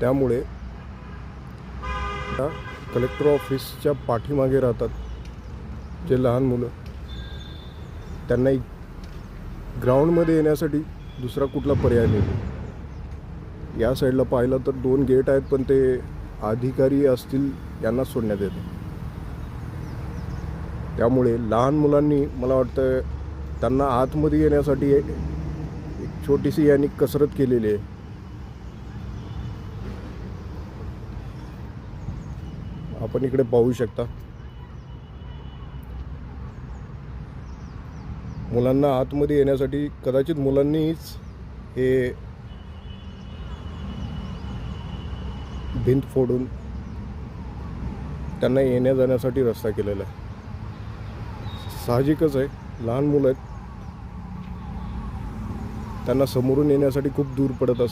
त्यामुळे कलेक्टर ऑफिसच्या पाठीमागे राहतात जे लहान मुलं. त्यांना ग्राउंडमध्ये येण्यासाठी दुसरा कुठला पर्याय नाही. या साईडला पाहिलं तर दोन गेट आहेत पण ते अधिकारी असतील यांना सोडण्यात येते. त्यामुळे लहान मुलांनी मला वाटतं त्यांना आतमध्ये येण्यासाठी एक एक छोटीशी यांनी कसरत केलेली आहे. आपण इकडे पाहू शकता. मुलांना आतमध्ये येण्यासाठी कदाचित मुलांनीच हे भिंत फोडून त्यांना येण्या जाण्यासाठी रस्ता केलेला आहे. साहजिकच आहे. लहान मुलं आहेत. त्यांना समोरून येण्यासाठी खूप दूर पडत असेल.